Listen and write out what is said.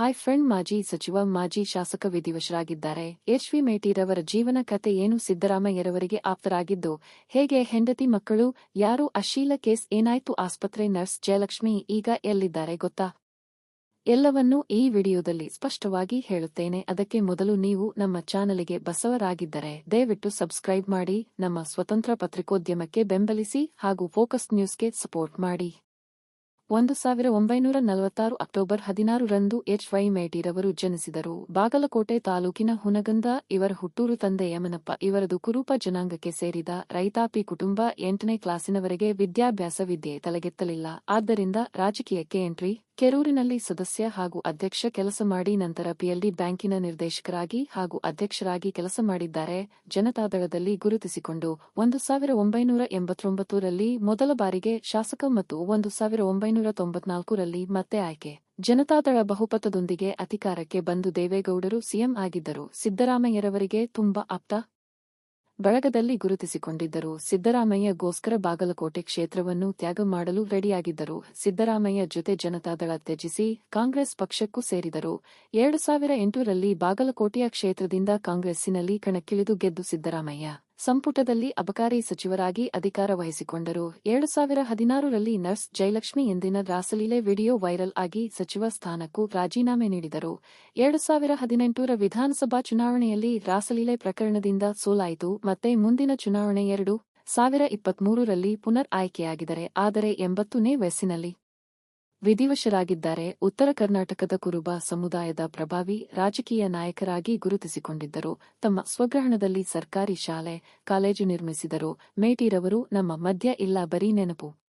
Hi friend ಮಾಜಿ ಸಚಿವ, ಮಾಜಿ ಶಾಸಕ, ವಿಧಿವಶರಾಗಿದ್ದಾರೆ. ಎಚ್ ವಿ ಮೇಟಿರವರ ಜೀವನ ಕತೆ ಏನು ಸಿದ್ದರಾಮಯ್ಯರವರಿಗೆ ಆಪ್ತರಾಗಿದ್ದು, ಹೇಗೆ ಹೆಂಡತಿ ಮಕ್ಕಳು, ಯಾರು ಅಶೀಲ ಕೇಸ್ ಏನಾಯ್ತು, ಆಸ್ಪತ್ರೆ ನರ್ಸ್ ಜಯಲಕ್ಷ್ಮಿ ಈಗ ಎಲ್ಲಿದ್ದಾರೆ ಗೊತ್ತಾ? ಎಲ್ಲವನ್ನೂ ಈ ವಿಡಿಯೋದಲ್ಲಿ ಸ್ಪಷ್ಟವಾಗಿ ಹೇಳುತ್ತೇನೆ. ಅದಕ್ಕೆ ಮೊದಲು ನೀವು ನಮ್ಮ ಚಾನಲ್ಗೆ ಬಸವರಾಗಿದ್ದರೆ, ದಯವಿಟ್ಟು ಸಬ್ಸ್ಕ್ರೈಬ್ ಮಾಡಿ, ನಮ್ಮ ಸ್ವತಂತ್ರ ಪತ್ರಿಕೋದ್ಯಮಕ್ಕೆ ಬೆಂಬಲಿಸಿ ಹಾಗೂ ಫೋಕಸ್ ನ್ಯೂಸ್ಗೆ ಸಪೋರ್ಟ್ ಮಾಡಿ. ಒಂದು ಸಾವಿರ ಒಂಬೈನೂರ ನಲವತ್ತಾರು ಅಕ್ಟೋಬರ್ ಹದಿನಾರು ರಂದು ಎಚ್ ವೈ ಮೇಟಿರವರು ಜನಿಸಿದರು. ಬಾಗಲಕೋಟೆ ತಾಲೂಕಿನ ಹುನಗಂದ ಇವರ ಹುಟ್ಟೂರು ತಂದೆ ಯಮನಪ್ಪ ಇವರದು ಕುರೂಪ ಜನಾಂಗಕ್ಕೆ ಸೇರಿದ ರೈತಾಪಿ ಕುಟುಂಬ ಎಂಟನೇ ಕ್ಲಾಸಿನವರೆಗೆ ವಿದ್ಯಾಭ್ಯಾಸ ವಿದ್ಯೆ ತಲೆಗೆತ್ತಲಿಲ್ಲ. ಆದ್ದರಿಂದ ರಾಜಕೀಯಕ್ಕೆ ಎಂಟ್ರಿ ಕೆರೂರಿನಲ್ಲಿ ಸದಸ್ಯ ಹಾಗೂ ಅಧ್ಯಕ್ಷ ಕೆಲಸ ಮಾಡಿ ನಂತರ ಪಿಎಲ್ಡಿ ಬ್ಯಾಂಕಿನ ನಿರ್ದೇಶಕರಾಗಿ ಹಾಗೂ ಅಧ್ಯಕ್ಷರಾಗಿ ಕೆಲಸ ಮಾಡಿದ್ದಾರೆ. ಜನತಾದಳದಲ್ಲಿ ಗುರುತಿಸಿಕೊಂಡು ಒಂದು ಸಾವಿರ ಒಂಬೈನೂರ ಎಂಬತ್ತೊಂಬತ್ತರಲ್ಲಿ ಮೊದಲ ಬಾರಿಗೆ ಶಾಸಕ ಮತ್ತು ಒಂದು ಸಾವಿರ ಒಂಬೈನೂರ ತೊಂಬತ್ನಾಲ್ಕರಲ್ಲಿ ಮತ್ತೆ ಆಯ್ಕೆ. ಜನತಾದಳ ಬಹುಪಥದೊಂದಿಗೆ ಅಧಿಕಾರಕ್ಕೆ ಬಂದು ದೇವೇಗೌಡರು ಸಿಎಂ ಆಗಿದ್ದರು. ಸಿದ್ದರಾಮಯ್ಯರವರಿಗೆ ತುಂಬಾ ಆಪ್ತ ಬಳಗದಲ್ಲಿ ಗುರುತಿಸಿಕೊಂಡಿದ್ದರು. ಸಿದ್ದರಾಮಯ್ಯಗೋಸ್ಕರ ಬಾಗಲಕೋಟೆ ಕ್ಷೇತ್ರವನ್ನು ತ್ಯಾಗ ಮಾಡಲು ರೆಡಿಯಾಗಿದ್ದರು. ಸಿದ್ದರಾಮಯ್ಯ ಜೊತೆ ಜನತಾದಳ ತ್ಯಜಿಸಿ ಕಾಂಗ್ರೆಸ್ ಪಕ್ಷಕ್ಕೂ ಸೇರಿದರು. ಎರಡು ಸಾವಿರ ಎಂಟರಲ್ಲಿ ಬಾಗಲಕೋಟೆಯ ಕ್ಷೇತ್ರದಿಂದ ಕಾಂಗ್ರೆಸ್ಸಿನಲ್ಲಿ ಕಣಕ್ಕಿಳಿದು ಗೆದ್ದು ಸಿದ್ದರಾಮಯ್ಯ. ಸಂಪುಟದಲ್ಲಿ ಅಬಕಾರಿ ಸಚಿವರಾಗಿ ಅಧಿಕಾರ ವಹಿಸಿಕೊಂಡರು. ಎರಡು ಸಾವಿರ ಹದಿನಾರರಲ್ಲಿ ನರ್ಸ್ ಜಯಲಕ್ಷ್ಮಿ ಎಂದಿನ ರಾಸಲೀಲೆ ವಿಡಿಯೋ ವೈರಲ್ ಆಗಿ ಸಚಿವ ಸ್ಥಾನಕ್ಕೂ ರಾಜೀನಾಮೆ ನೀಡಿದರು. ಎರಡು ಸಾವಿರ ಹದಿನೆಂಟರ ವಿಧಾನಸಭಾ ಚುನಾವಣೆಯಲ್ಲಿ ರಾಸಲೀಲೆ ಪ್ರಕರಣದಿಂದ ಸೋಲಾಯಿತು. ಮತ್ತೆ ಮುಂದಿನ ಚುನಾವಣೆ ಎರಡು ಸಾವಿರ ಇಪ್ಪತ್ಮೂರರಲ್ಲಿ ಪುನರ್ ಆಯ್ಕೆಯಾಗಿದರೆ ಆದರೆ ಎಂಬತ್ತನೇ ವಯಸ್ಸಿನಲ್ಲಿ ವಿಧಿವಶರಾಗಿದ್ದಾರೆ. ಉತ್ತರ ಕರ್ನಾಟಕದ ಕುರುಬ ಸಮುದಾಯದ ಪ್ರಭಾವಿ, ರಾಜಕೀಯ ನಾಯಕರಾಗಿ ಗುರುತಿಸಿಕೊಂಡಿದ್ದರು. ತಮ್ಮ ಸ್ವಗ್ರಹಣದಲ್ಲಿ ಸರ್ಕಾರಿ ಶಾಲೆ, ಕಾಲೇಜು ನಿರ್ಮಿಸಿದರು. ಮೇಟಿರವರು, ನಮ್ಮ ಮಧ್ಯ ಇಲ್ಲ, ಬರೀ ನೆನಪು.